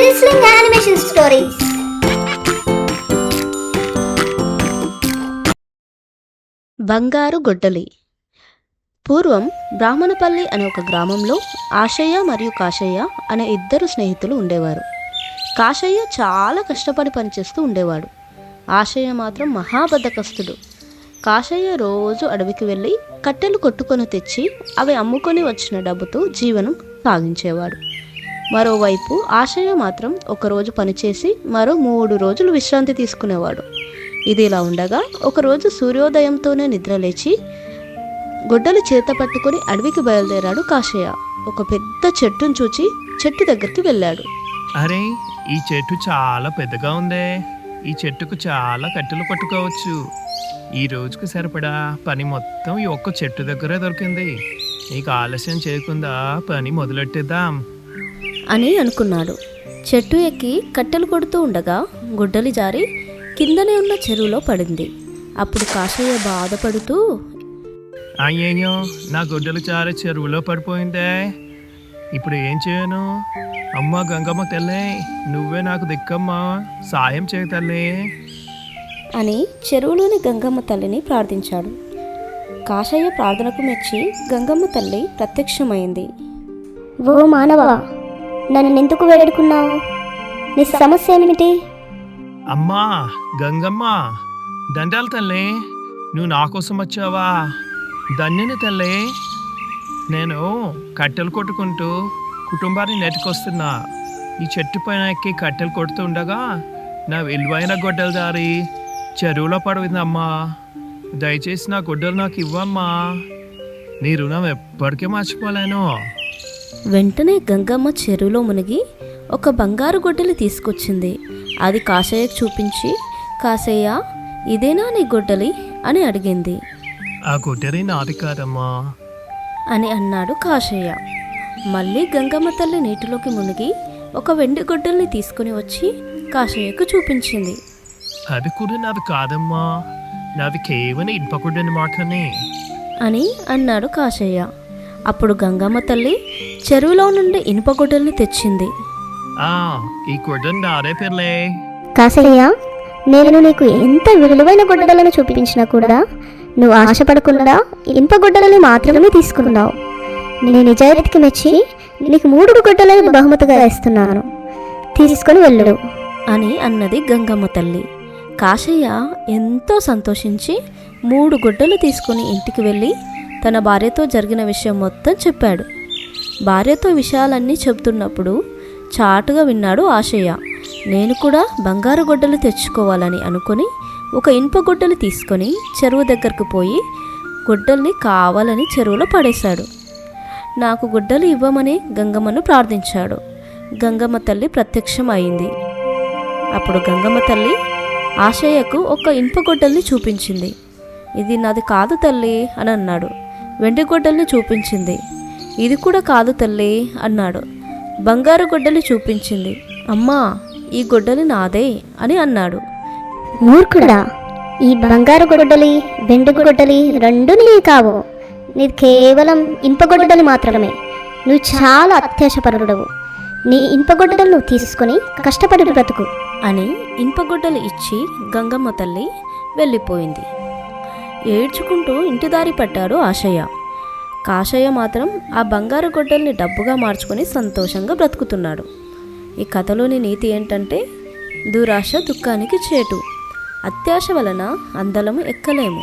Sizzling animation stories బంగారు గొడ్డలి. పూర్వం బ్రాహ్మణపల్లి అనే ఒక గ్రామంలో ఆశయ్య మరియు కాశయ్య అనే ఇద్దరు స్నేహితులు ఉండేవారు. కాశయ్య చాలా కష్టపడి పనిచేస్తూ ఉండేవాడు. ఆశయ్య మాత్రం మహాబద్ధకస్తుడు. కాశయ్య రోజు అడవికి వెళ్ళి కట్టెలు కొట్టుకొని తెచ్చి అవి అమ్ముకొని వచ్చిన డబ్బుతో జీవనం సాగించేవాడు. మరోవైపు ఆశయ మాత్రం ఒకరోజు పనిచేసి మరో మూడు రోజులు విశ్రాంతి తీసుకునేవాడు. ఇది ఇలా ఉండగా ఒకరోజు సూర్యోదయంతోనే నిద్రలేచి గొడ్డలు చేత పట్టుకొని అడవికి బయలుదేరాడు కాశయ్య. ఒక పెద్ద చెట్టును చూచి చెట్టు దగ్గరికి వెళ్ళాడు. అరే ఈ చెట్టు చాలా పెద్దగా ఉందే. ఈ చెట్టుకు చాలా కట్టెలు పట్టుకోవచ్చు. ఈ రోజుకు సరిపడా పని మొత్తం ఈ ఒక్క చెట్టు దగ్గరే దొరికింది. నీకు ఆలస్యం చేయకుండా పని మొదలెట్టేద్దాం. అని అనుకున్నాడు. చెట్టు ఎక్కి కట్టెలు కొడుతూ ఉండగా గొడ్డలి జారి కిందనే ఉన్న చెరువులో పడింది. అప్పుడు కాశయ్య బాధపడుతూ అయ్యయ్యో నా గొడ్డలు చారే చెరువులో పడిపోయిందే. ఇప్పుడు ఏం చేయను? అమ్మ గంగమ్మ తల్లే నువ్వే నాకు దిక్కమ్మా. సాయం చేయ తల్లి. అని చెరువులోని గంగమ్మ తల్లిని ప్రార్థించాడు. కాశయ్య ప్రార్థనకు మెచ్చి గంగమ్మ తల్లి ప్రత్యక్షమైంది. ఓ మానవ నన్ను ఎందుకు వేడుకున్నావు? నీ సమస్య ఏమిటి? అమ్మా గంగమ్మ దండాలు తల్లి నువ్వు నా కోసం వచ్చావా? ధన్యుని తల్లి నేను కట్టెలు కొట్టుకుంటూ కుటుంబాన్ని నెట్టుకొస్తున్నా. ఈ చెట్టు పైన ఎక్కి కట్టెలు కొడుతూ ఉండగా నా విలువైన గొడ్డలు దారి చెరువులో పడవిందమ్మా దయచేసి నా గొడ్డలు నాకు ఇవ్వమ్మా. నీ రుణం ఎప్పటికీ మర్చిపోలేను. వెంటనే గంగమ్మ చెరువులో మునిగి ఒక బంగారు గొడ్డలి తీసుకొచ్చింది. అది కాశయ్యకు చూపించి కాశయ్య ఇదేనా నీ గొడ్డలి? అని అడిగింది. ఆ గొడ్డలి నాది కాదమ్మా అని అన్నాడు కాశయ్య. మళ్ళీ గంగమ్మ తల్లి నీటిలోకి మునిగి ఒక వెండి గొడ్డల్ని తీసుకుని వచ్చి కాశయ్యకు చూపించింది. అది కూడా నాది కాదమ్మా. నాది కేవలం ఇనుపగుడ్డని మాటని అని అన్నాడు కాశయ్య. అప్పుడు గంగమ్మ తల్లి చెరువులో నుండి ఇనుప గొడ్డల్ని తెచ్చింది. ఆ ఈ గుడ్డని నాదే పిల్లే కాసయ్య నేను నీకు ఎంత విలువైన గొడ్డలను చూపించినా కూడా నువ్వు ఆశపడకుండా ఇనుప గొడ్డలను మాత్రమే తీసుకున్నావు. నేను నిజాయితీకి మెచ్చి నీకు మూడు గొడ్డలను బహుమతిగా ఇస్తున్నాను తీసుకొని వెళ్ళు. అని అన్నది గంగమ్మ తల్లి. కాశయ్య ఎంతో సంతోషించి మూడు గుడ్డలు తీసుకుని ఇంటికి వెళ్ళి తన భార్యతో జరిగిన విషయం మొత్తం చెప్పాడు. భార్యతో విషయాలన్నీ చెబుతున్నప్పుడు చాటుగా విన్నాడు ఆశయ్య. నేను కూడా బంగారు గొడ్డలు తెచ్చుకోవాలని అనుకుని ఒక ఇనుప గొడ్డలు తీసుకొని చెరువు దగ్గరకు పోయి గొడ్డల్ని కావాలని చెరువులో పడేశాడు. నాకు గుడ్డలు ఇవ్వమని గంగమ్మను ప్రార్థించాడు. గంగమ్మ తల్లి ప్రత్యక్షం అయింది. అప్పుడు గంగమ్మ తల్లి ఆశయ్యకు ఒక ఇనుప గొడ్డల్ని చూపించింది. ఇది నాది కాదు తల్లి అని అన్నాడు వెండిగొడ్డలను చూపించింది. ఇది కూడా కాదు తల్లి అన్నాడు. బంగారు గొడ్డలు చూపించింది. అమ్మా ఈ గొడ్డలి నాదే అని అన్నాడు. మూర్ఖుడా ఈ బంగారు గొడ్డలి వెండి గొడ్డలి రెండు నీ కావు. నీది కేవలం ఇంపగొడ్డలి మాత్రమే. నువ్వు చాలా అత్యాశపరుడవు. నీ ఇంపగొడ్డలు నువ్వు తీసుకొని కష్టపడి బ్రతుకు అని ఇంపగొడ్డలు ఇచ్చి గంగమ్మ తల్లి వెళ్ళిపోయింది. ఏడ్చుకుంటూ ఇంటి దారి పట్టాడు ఆశయ్య. కాశయ్య మాత్రం ఆ బంగారు గొడ్డల్ని డబ్బుగా మార్చుకొని సంతోషంగా బ్రతుకుతున్నాడు. ఈ కథలోని నీతి ఏంటంటే దురాశ దుఃఖానికి చేటు. అత్యాశ వలన అందలము ఎక్కలేము.